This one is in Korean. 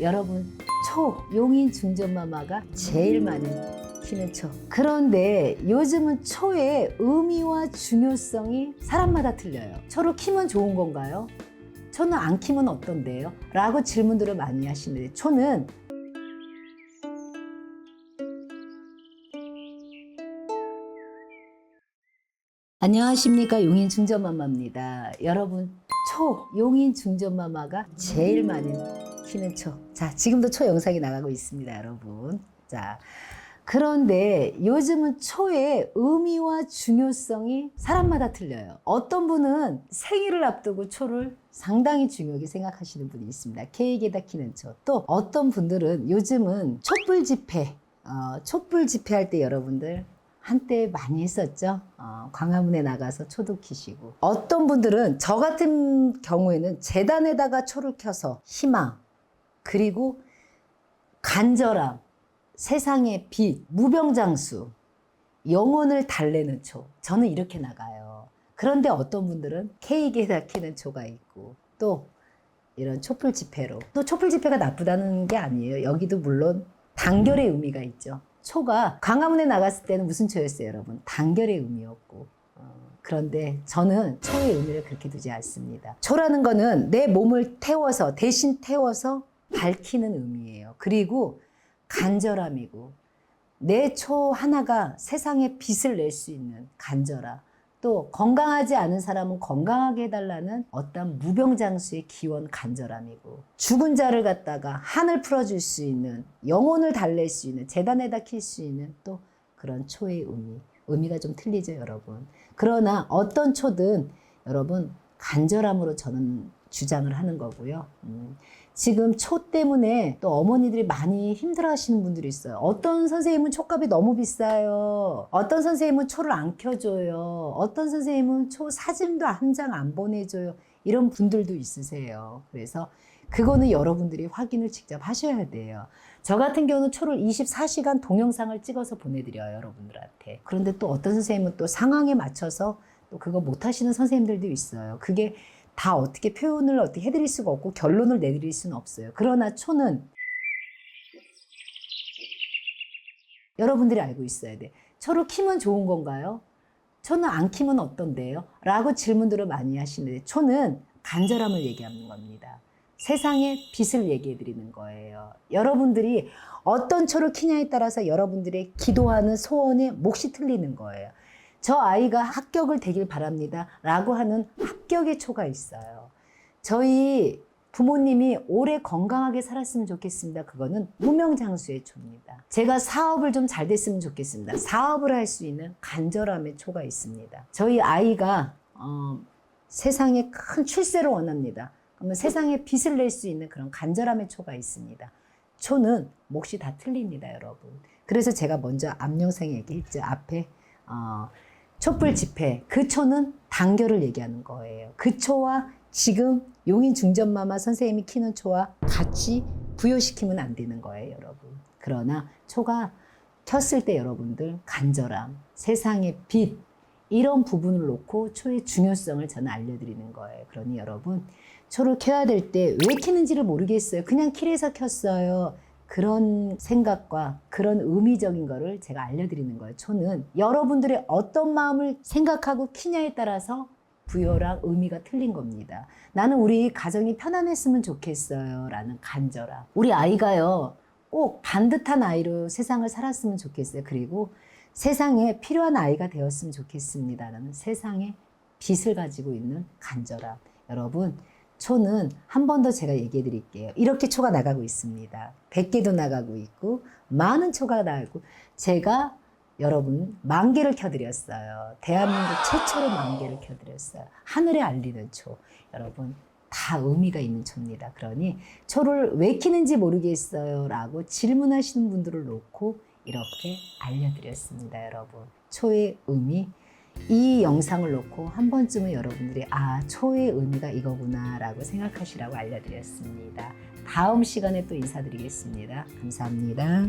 여러분 초 용인 중전마마가 제일 많이 키는 초. 그런데 요즘은 초의 의미와 중요성이 사람마다 틀려요. 초를 키면 좋은 건가요? 초는 안 키면 어떤데요? 라고 질문들을 많이 하시는데 초는 안녕하십니까 용인 중전마마입니다. 여러분 초 용인 중전마마가 제일 많이 키는 초. 자 지금도 초 영상이 나가고 있습니다, 여러분. 자 그런데 요즘은 초의 의미와 중요성이 사람마다 틀려요. 어떤 분은 생일을 앞두고 초를 상당히 중요하게 생각하시는 분이 있습니다. 케이크에다 키는 초. 또 어떤 분들은 요즘은 촛불 집회, 어, 촛불 집회할 때 여러분들 한때 많이 했었죠. 어, 광화문에 나가서 초도 키시고. 어떤 분들은 저 같은 경우에는 재단에다가 초를 켜서 희망, 그리고 간절함, 세상의 빛, 무병장수, 영혼을 달래는 초. 저는 이렇게 나가요. 그런데 어떤 분들은 케이크에다 키는 초가 있고, 또 이런 촛불 집회로. 또 촛불 집회가 나쁘다는 게 아니에요. 여기도 물론 단결의 의미가 있죠. 초가 광화문에 나갔을 때는 무슨 초였어요, 여러분? 단결의 의미였고. 어, 그런데 저는 초의 의미를 그렇게 두지 않습니다. 초라는 거는 내 몸을 태워서, 대신 태워서 밝히는 의미예요. 그리고 간절함이고, 내 초 하나가 세상에 빛을 낼 수 있는 간절함. 또 건강하지 않은 사람은 건강하게 해달라는 어떤 무병장수의 기원 간절함이고 죽은 자를 갖다가 한을 풀어줄 수 있는 영혼을 달랠 수 있는 재단에다 킬 수 있는 또 그런 초의 의미 의미가 좀 틀리죠 여러분 그러나 어떤 초든 여러분 간절함으로 저는 주장을 하는 거고요 음, 지금 초 때문에 또 어머니들이 많이 힘들어 하시는 분들이 있어요. 어떤 선생님은 촉값이 너무 비싸요. 어떤 선생님은 초를 안 켜줘요. 어떤 선생님은 초 사진도 한 장 안 보내줘요. 이런 분들도 있으세요. 그래서 그거는 여러분들이 확인을 직접 하셔야 돼요. 저 같은 경우는 초를 24시간 동영상을 찍어서 보내드려요, 여러분들한테. 그런데 또 어떤 선생님은 또 상황에 맞춰서 또 그거 못 하시는 선생님들도 있어요. 그게 다 어떻게 표현을 어떻게 해드릴 수가 없고 결론을 내드릴 수는 없어요. 그러나 초는 여러분들이 알고 있어야 돼. 초를 키면 좋은 건가요? 초는 안 키면 어떤데요? 라고 질문들을 많이 하시는데 초는 간절함을 얘기하는 겁니다. 세상의 빛을 얘기해 드리는 거예요. 여러분들이 어떤 초를 키냐에 따라서 여러분들의 기도하는 소원의 몫이 틀리는 거예요. 저 아이가 합격을 되길 바랍니다. 라고 하는 합격의 초가 있어요. 저희 부모님이 오래 건강하게 살았으면 좋겠습니다. 그거는 무명장수의 초입니다. 제가 사업을 좀 잘 됐으면 좋겠습니다. 사업을 할 수 있는 간절함의 초가 있습니다. 저희 아이가 어, 세상에 큰 출세를 원합니다. 그러면 세상에 빛을 낼 수 있는 그런 간절함의 초가 있습니다. 초는 몫이 다 틀립니다, 여러분. 그래서 제가 먼저 앞영상에 얘기했죠. 앞에 어, 촛불 집회 그 초는 단결을 얘기하는 거예요. 그 초와 지금 용인 중전마마 선생님이 키는 초와 같이 부여시키면 안 되는 거예요, 여러분. 그러나 초가 켰을 때 여러분들 간절함, 세상의 빛 이런 부분을 놓고 초의 중요성을 저는 알려드리는 거예요. 그러니 여러분 초를 켜야 될 때왜 키는지를 모르겠어요. 그냥 키래서 켰어요. 그런 생각과 그런 의미적인 거를 제가 알려드리는 거예요. 초는 여러분들의 어떤 마음을 생각하고 키냐에 따라서 부여랑 의미가 틀린 겁니다. 나는 우리 가정이 편안했으면 좋겠어요. 라는 간절함. 우리 아이가요, 꼭 반듯한 아이로 세상을 살았으면 좋겠어요. 그리고 세상에 필요한 아이가 되었으면 좋겠습니다. 라는 세상에 빛을 가지고 있는 간절함. 여러분, 초는 한 번 더 제가 얘기해 드릴게요. 이렇게 초가 나가고 있습니다. 100개도 나가고 있고, 많은 초가 나가고, 제가 여러분 만 개를 켜드렸어요. 대한민국 최초로 만 개를 켜드렸어요. 하늘에 알리는 초. 여러분 다 의미가 있는 초입니다. 그러니 초를 왜 키는지 모르겠어요. 라고 질문하시는 분들을 놓고 이렇게 알려드렸습니다. 여러분. 초의 의미. 이 영상을 놓고 한 번쯤은 여러분들이 아, 초의 의미가 이거구나 라고 생각하시라고 알려드렸습니다. 다음 시간에 또 인사드리겠습니다. 감사합니다.